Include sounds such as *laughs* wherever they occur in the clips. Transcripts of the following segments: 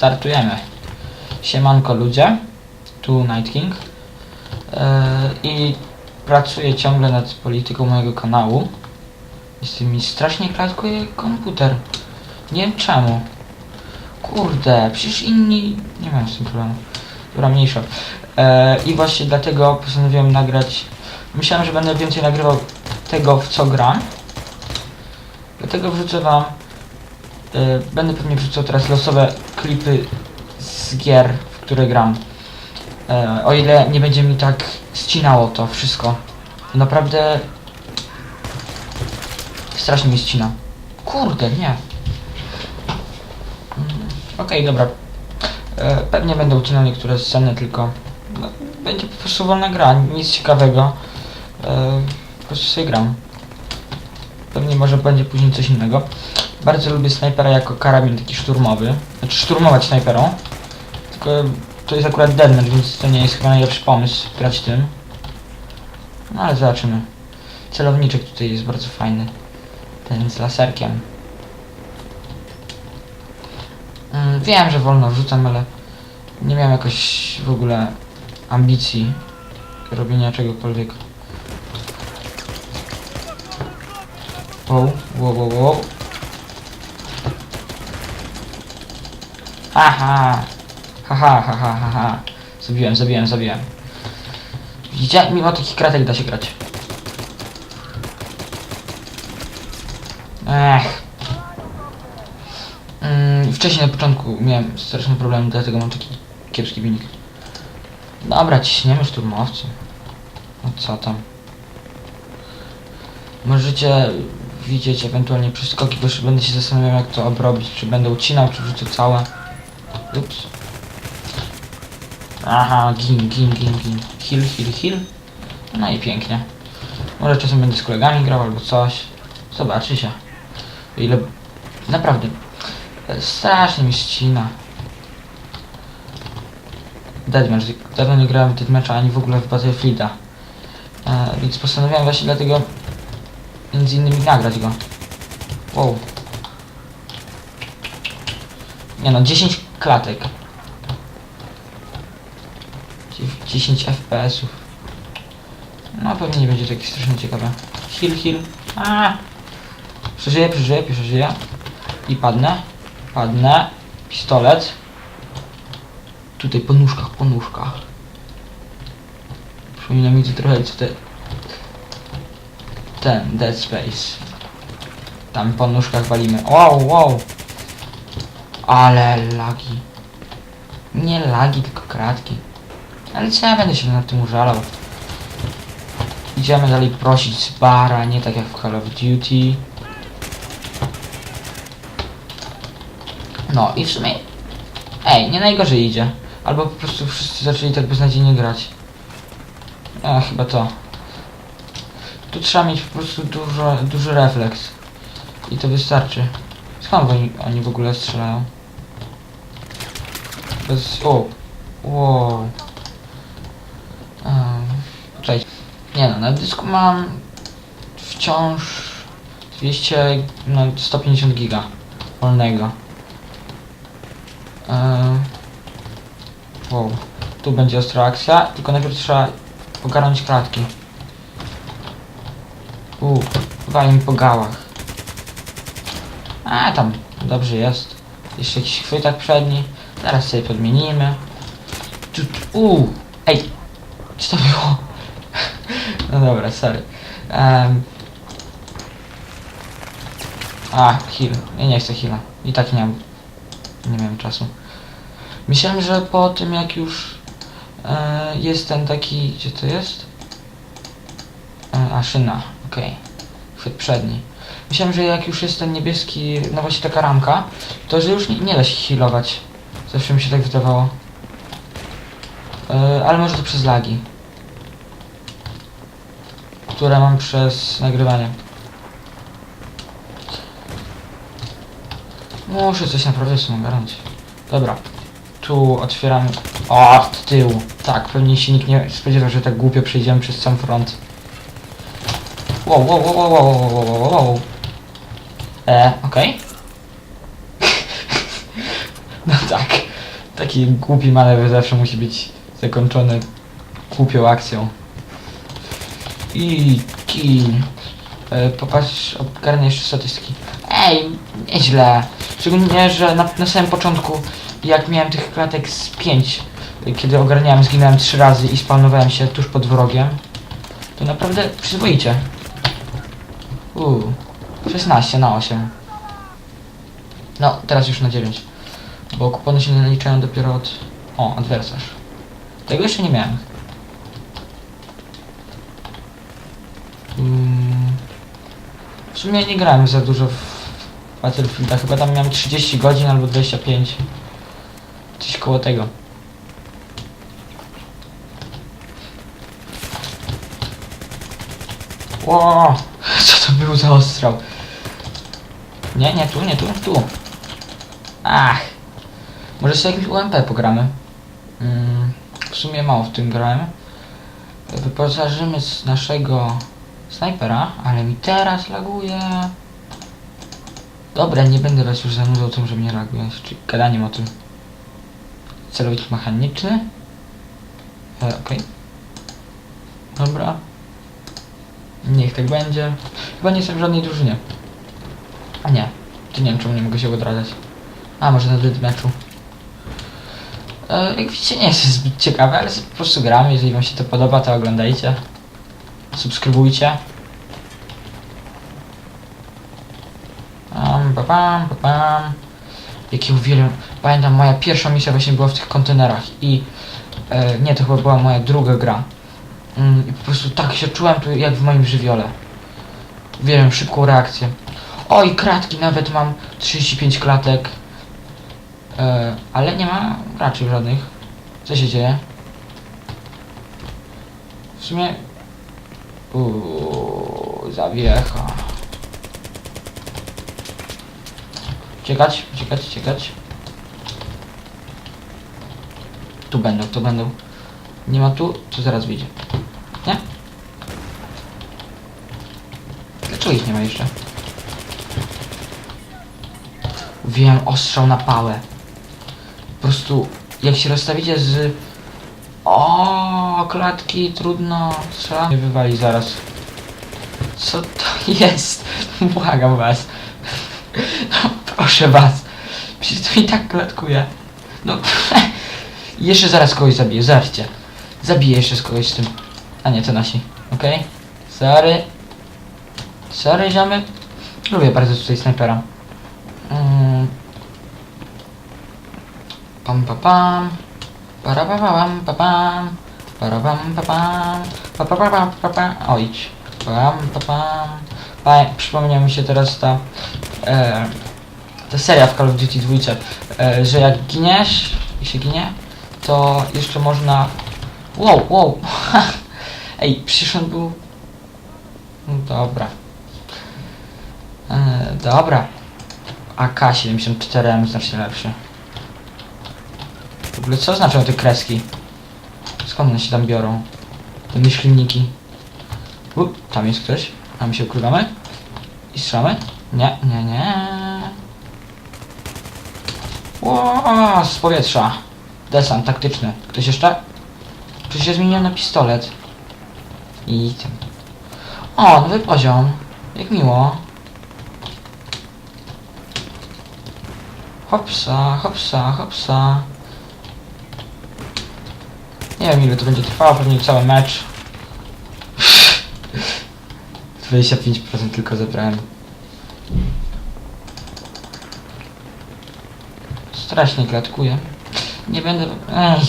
startujemy. Siemanko ludzie, tu Night King yy, i pracuję ciągle nad polityką mojego kanału. Jest mi strasznie klatkuje komputer. Nie wiem czemu. Kurde, przecież inni nie mają z tym problemu. Dobra, mniejsza. E, I właśnie dlatego postanowiłem nagrać. Myślałem, że będę więcej nagrywał tego, w co gram. Dlatego wrzucę wam. E, będę pewnie wrzucał teraz losowe klipy z gier, w które gram. E, o ile nie będzie mi tak ścinało to wszystko. Naprawdę strasznie mi ścina. Kurde, nie. Mm, Okej, dobra. E, pewnie będę ucinał niektóre sceny, tylko no, będzie po prostu wolna gra, nic ciekawego. E, po prostu sobie gram. Pewnie może będzie później coś innego. Bardzo lubię snajpera jako karabin taki szturmowy. Znaczy szturmować snajperą. Tylko to jest akurat deadmatch, więc to nie jest chyba najlepszy pomysł grać tym. No ale zobaczymy. Celowniczek tutaj jest bardzo fajny. Ten z laserkiem. Mm, wiem, że wolno wrzucam, ale nie miałem jakoś w ogóle ambicji robienia czegokolwiek. Wow, wow, wow, wow. Aha! Haha, haha, haha. Zabiłem, zabiłem, zabiłem. Widzicie? Mimo takich kratek da się grać. Ech. Mm, wcześniej na początku miałem straszny problem, dlatego mam taki kiepski wynik. Dobra, ciśniemy szturmowcy. No co tam. Możecie widzieć ewentualnie przeskoki, bo jeszcze będę się zastanawiał jak to obrobić. Czy będę ucinał, czy wrzucę całe. Ups. Aha, gin, gin, gin, gin. Heal, heal, heal. No i pięknie. Może czasem będę z kolegami grał albo coś. Zobaczy się. Ile... Naprawdę. Strasznie mi ścina. Deadmatch. Dawno nie grałem w Deadmatcha ani w ogóle w Battlefielda. E, więc postanowiłem właśnie dlatego między innymi nagrać go. Wow. Nie no, 10 klatek. Dzie- 10 FPS-ów. No pewnie nie będzie takie strasznie ciekawe. Heal, heal. Przeżyję, przeżyję, przeżyję. I padnę. Padnę. Pistolet. Tutaj po nóżkach, po nóżkach. Przypomina mi to trochę co te... Ten, Dead Space. Tam po nóżkach walimy. Wow, wow! Ale lagi. Nie lagi, tylko kratki. Ale co ja będę się nad tym użalał? Idziemy dalej prosić z bara, nie tak jak w Call of Duty. No i w sumie... Ej, nie najgorzej idzie. Albo po prostu wszyscy zaczęli tak beznadziejnie grać. A, chyba to. Tu trzeba mieć po prostu dużo, duży refleks. I to wystarczy. Skąd oni, oni w ogóle strzelają? Bez... O! Wow. Um, cześć. Nie no, na dysku mam wciąż 200, no 150 giga wolnego. Ehm, wow. Tu będzie ostra akcja, tylko najpierw trzeba ogarnąć klatki. Uuu, wali mi po gałach. A tam, dobrze jest. Jeszcze jakiś chwytak przedni. Zaraz sobie podmienimy. Uuu, ej, co to było? *laughs* No dobra, sorry. Um, a, heal. Ja nie chcę heala. I tak nie mam, nie miałem czasu. Myślałem, że po tym jak już e, jest ten taki, gdzie to jest? E, a, szyna, okej. Chwyt przedni. Myślałem, że jak już jest ten niebieski, no właśnie taka ramka, to że już nie, nie da się healować. Zawsze mi się tak wydawało. E, ale może to przez lagi. Które mam przez nagrywanie. Muszę coś naprawdę tym ogarnąć. Dobra. Tu otwieramy... O, od tyłu. Tak, pewnie się nikt nie spodziewał, że tak głupio przejdziemy przez sam front. Wow, wow, wow, wow, wow, wow, wow, wow, wow. E, okej. no tak. Taki głupi manewr zawsze musi być zakończony głupią akcją. I kill. E, popatrz, ogarnę jeszcze statystyki. Ej, nieźle. Szczególnie, że na, na samym początku, jak miałem tych klatek z 5, kiedy ogarniałem, zginąłem 3 razy i spawnowałem się tuż pod wrogiem, to naprawdę przyzwoicie. Uuu, 16 na 8. No, teraz już na 9. Bo kupony się naliczają dopiero od... O, adwersarz. Tego jeszcze nie miałem. Mm. W sumie nie grałem za dużo w Battlefielda. Chyba tam miałem 30 godzin albo 25. Coś koło tego. Ło! *laughs* Co to był za ostrzał? Nie, nie tu, nie tu, tu. Ach. Może sobie jakimś UMP pogramy. Mm, w sumie mało w tym grałem. Wyposażymy z naszego snajpera, ale mi teraz laguje. Dobra, nie będę was już zanudzał tym, że mnie laguje, czyli gadaniem o tym. Celownik mechaniczny. E, Okej. Dobra. Niech tak będzie. Chyba nie jestem w żadnej drużynie. A nie. To nie wiem czemu nie mogę się odradzać. A może na meczu. E, jak widzicie nie jest zbyt ciekawe, ale po prostu gramy. Jeżeli wam się to podoba, to oglądajcie. Subskrybujcie. Pam, pa, pam, pa, pam. Jakie uwielbiam. Pamiętam, moja pierwsza misja właśnie była w tych kontenerach i e, nie, to chyba była moja druga gra. Mm, I po prostu tak się czułem tu jak w moim żywiole. Uwielbiam szybką reakcję. Oj, kratki nawet mam 35 klatek. E, ale nie ma raczej żadnych. Co się dzieje? W sumie... Uuu, zawiecha. Uciekać, uciekać, uciekać. Tu będą, tu będą. Nie ma tu, to zaraz wyjdzie. Nie? Dlaczego ich nie ma jeszcze? Wiem, ostrzał na pałę. Po prostu, jak się rozstawicie z... O, klatki, trudno. Trzeba mnie wywali zaraz. Co to *laughs* jest? Błagam was. No, proszę was. Przecież to i tak klatkuje. No, *laughs* jeszcze zaraz kogoś zabiję, zobaczcie. Zabiję jeszcze z kogoś z tym. A nie, to nasi. Okej? Sorry. Sorry, ziomy. Lubię bardzo tutaj snajpera. Pam pa pam. Para pa pa pam pa pam. Para pam pa pam. Pa pa pa pam pa pam. O idź. Pam pa pam. Pa, mi się teraz ta e, ta seria w Call of Duty 2, e, że jak giniesz i się ginie, to jeszcze można Wow, wow. *laughs* Ej, on był... No Dobra. E, dobra. AK-74M znacznie lepszy. Ogóle co znaczą te kreski? Skąd one się tam biorą? Te myślniki. U, tam jest ktoś. A my się ukrywamy? I strzelamy? Nie, nie, nie. Ło, z powietrza. Desant taktyczny. Ktoś jeszcze? Przecież się zmieniłem na pistolet. I ten. O, nowy poziom. Jak miło. Hopsa, hopsa, hopsa. Nie wiem ile to będzie trwało, pewnie cały mecz. 25% tylko zebrałem. Strasznie klatkuję. Nie będę... Ej,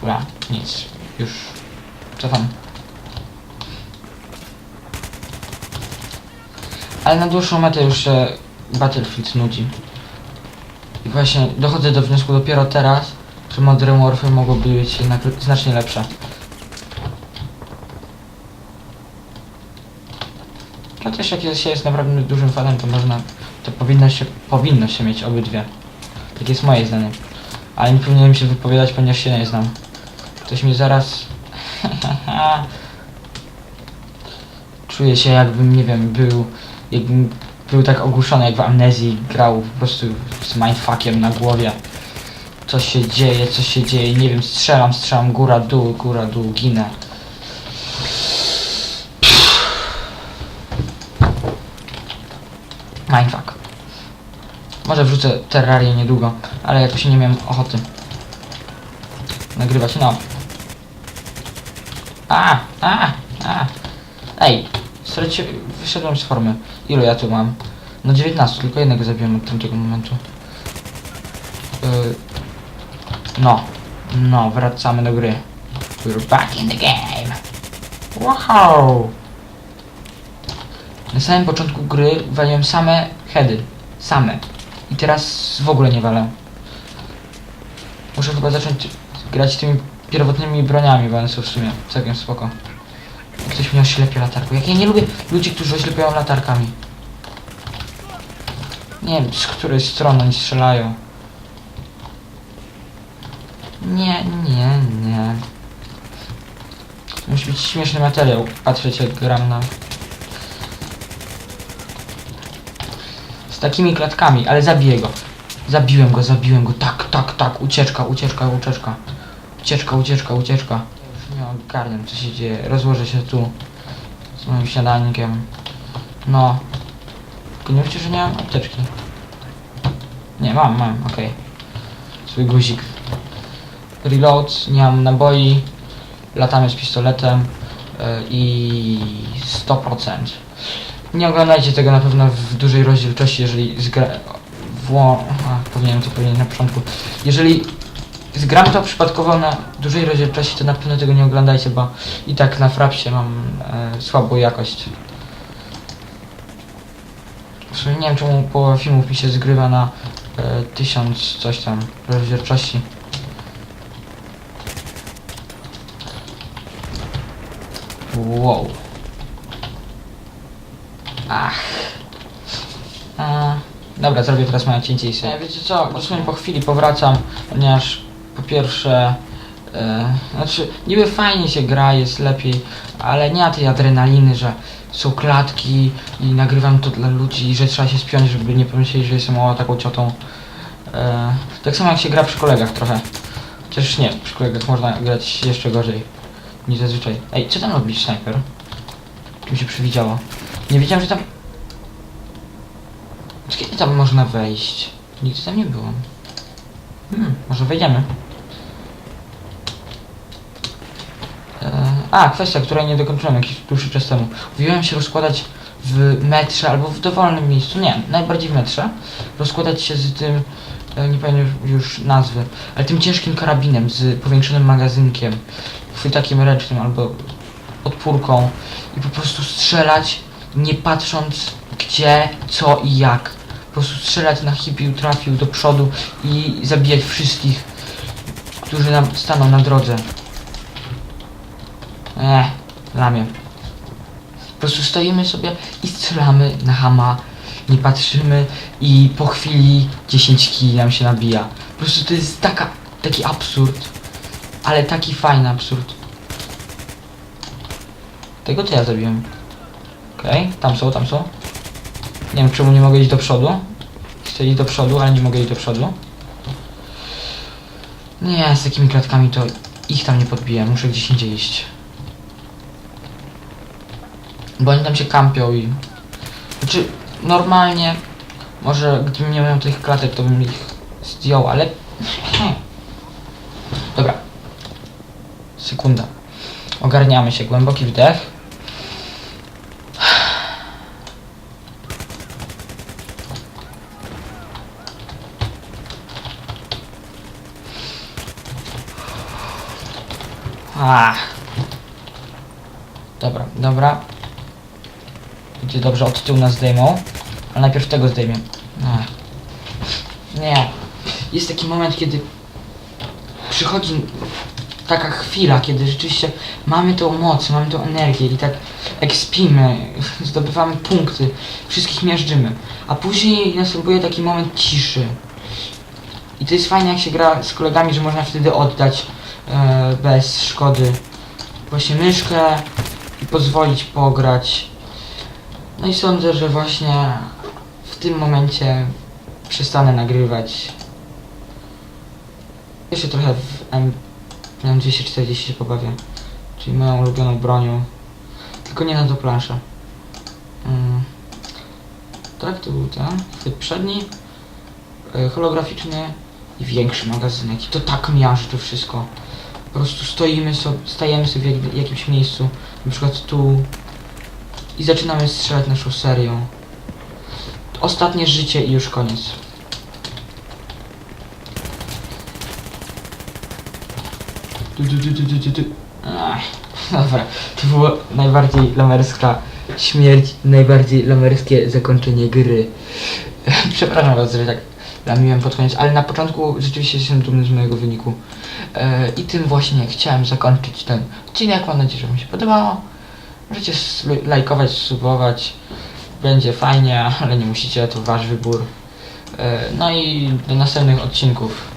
Dobra, nic. Już cofam. Ale na dłuższą metę już się Battlefield nudzi. I właśnie dochodzę do wniosku dopiero teraz, że Modern Warfare mogłoby być jednak znacznie lepsze. Chociaż jak się jest naprawdę dużym fanem, to można, to powinno się, powinno się mieć obydwie. Tak jest moje zdanie. Ale nie powinienem się wypowiadać, ponieważ się nie znam. Ktoś mi zaraz... *laughs* Czuję się jakbym, nie wiem, był... Jakbym był tak ogłuszony, jak w amnezji grał po prostu z mindfuckiem na głowie. Co się dzieje, co się dzieje, nie wiem, strzelam, strzelam, góra, dół, góra, dół, ginę. Mindfuck. Może wrzucę terrarię niedługo, ale jakoś nie miałem ochoty nagrywać, no. A, a, a. Ej, straci... wyszedłem z formy. Ilu ja tu mam? No 19, tylko jednego zabiłem od tamtego momentu. Yy, no, no, wracamy do gry. We're back in the game. Wow! Na samym początku gry waliłem same heady. Same. I teraz w ogóle nie walę. Muszę chyba zacząć grać tymi pierwotnymi broniami, bo one są w sumie całkiem spoko. Ktoś mnie oślepia latarką. Jak ja nie lubię ludzi, którzy oślepiają latarkami. Nie wiem, z której strony oni strzelają. Nie, nie, nie. Musi być śmieszny materiał. Patrzeć jak gram na... Z takimi klatkami, ale zabiję go. Zabiłem go, zabiłem go. Tak, tak, tak. Ucieczka, ucieczka, ucieczka. Ucieczka, ucieczka, ucieczka. Już nie ogarniam co się dzieje. Rozłożę się tu. Z moim śniadankiem. No. Tylko nie mówcie, że nie mam apteczki. Nie, mam, mam, okej. Swój guzik. Reload, nie mam naboi. Latamy z pistoletem. yy, I 100%. Nie oglądajcie tego na pewno w dużej rozdzielczości, jeżeli zgra... Wło... Powinienem to powiedzieć na początku. Jeżeli zgram to przypadkowo na dużej rozdzielczości, to na pewno tego nie oglądajcie, bo i tak na frapsie mam e, słabą jakość. W sumie nie wiem czemu połowa filmów mi się zgrywa na e, tysiąc coś tam rozdzielczości. Wow. Ach. A, dobra, zrobię teraz małe cięcie i sobie. Wiecie co, po chwili powracam, ponieważ po pierwsze, e, znaczy niby fajnie się gra, jest lepiej, ale nie ma tej adrenaliny, że są klatki i nagrywam to dla ludzi i że trzeba się spiąć, żeby nie pomyśleli, że jestem o taką ciotą. E, tak samo jak się gra przy kolegach trochę. Chociaż nie, przy kolegach można grać jeszcze gorzej niż zazwyczaj. Ej, co tam robisz, snajper? Tu mi się przywidziało. Nie wiedziałem, że tam... Od Kiedy tam można wejść? Nigdy tam nie byłem. Hmm, może wejdziemy. Eee, a, kwestia, której nie dokończyłem jakiś dłuższy czas temu. Mówiłem się rozkładać w metrze albo w dowolnym miejscu, nie, najbardziej w metrze. Rozkładać się z tym, e, nie pamiętam już nazwy, ale tym ciężkim karabinem z powiększonym magazynkiem, chwytakiem ręcznym albo odpórką i po prostu strzelać, nie patrząc gdzie, co i jak. Po prostu strzelać na hipiu, trafił do przodu i zabijać wszystkich, którzy nam staną na drodze. Eee, ramię. Po prostu stoimy sobie i strzelamy na hama, nie patrzymy i po chwili 10 kili nam się nabija. Po prostu to jest taka, taki absurd, ale taki fajny absurd. Tego to ja zabiłem. Okej, tam są, tam są. Nie wiem czemu nie mogę iść do przodu. Chcę iść do przodu, ale nie mogę iść do przodu. Nie, z takimi klatkami to ich tam nie podbiję, muszę gdzieś indziej iść. Bo oni tam się kampią i... Znaczy, normalnie, może gdybym nie miał tych klatek, to bym ich zdjął, ale... *laughs* Dobra. Sekunda. Ogarniamy się, głęboki wdech. Ach. Dobra, dobra. Będzie dobrze, od tyłu nas zdejmą. Ale najpierw tego zdejmę. Ach. Nie. Jest taki moment, kiedy przychodzi taka chwila, kiedy rzeczywiście mamy tą moc, mamy tą energię i tak ekspimy, *laughs* zdobywamy punkty, wszystkich miażdżymy. A później następuje taki moment ciszy. I to jest fajne, jak się gra z kolegami, że można wtedy oddać e, bez szkody właśnie myszkę i pozwolić pograć. No i sądzę, że właśnie w tym momencie przestanę nagrywać. Jeszcze trochę w M... M240 się pobawię. Czyli moją ulubioną bronią. Tylko nie na to planszę. Mm. Tak, to był ten. Chwyt przedni. e, Holograficzny i większy magazynek. I to tak miażdży to wszystko. Po prostu stoimy sobie, stajemy sobie w jak- jakimś miejscu. Na przykład tu. I zaczynamy strzelać naszą serią. Ostatnie życie i już koniec. Du, du, du, du, du, du, dobra, to było najbardziej lamerska śmierć, najbardziej lamerskie zakończenie gry. *laughs* Przepraszam was, że tak lamiłem pod koniec, ale na początku rzeczywiście jestem dumny z mojego wyniku. E, I tym właśnie chciałem zakończyć ten odcinek. Mam nadzieję, że wam się podobało. Możecie lajkować, subować. Będzie fajnie, ale nie musicie, to wasz wybór. E, no i do następnych odcinków.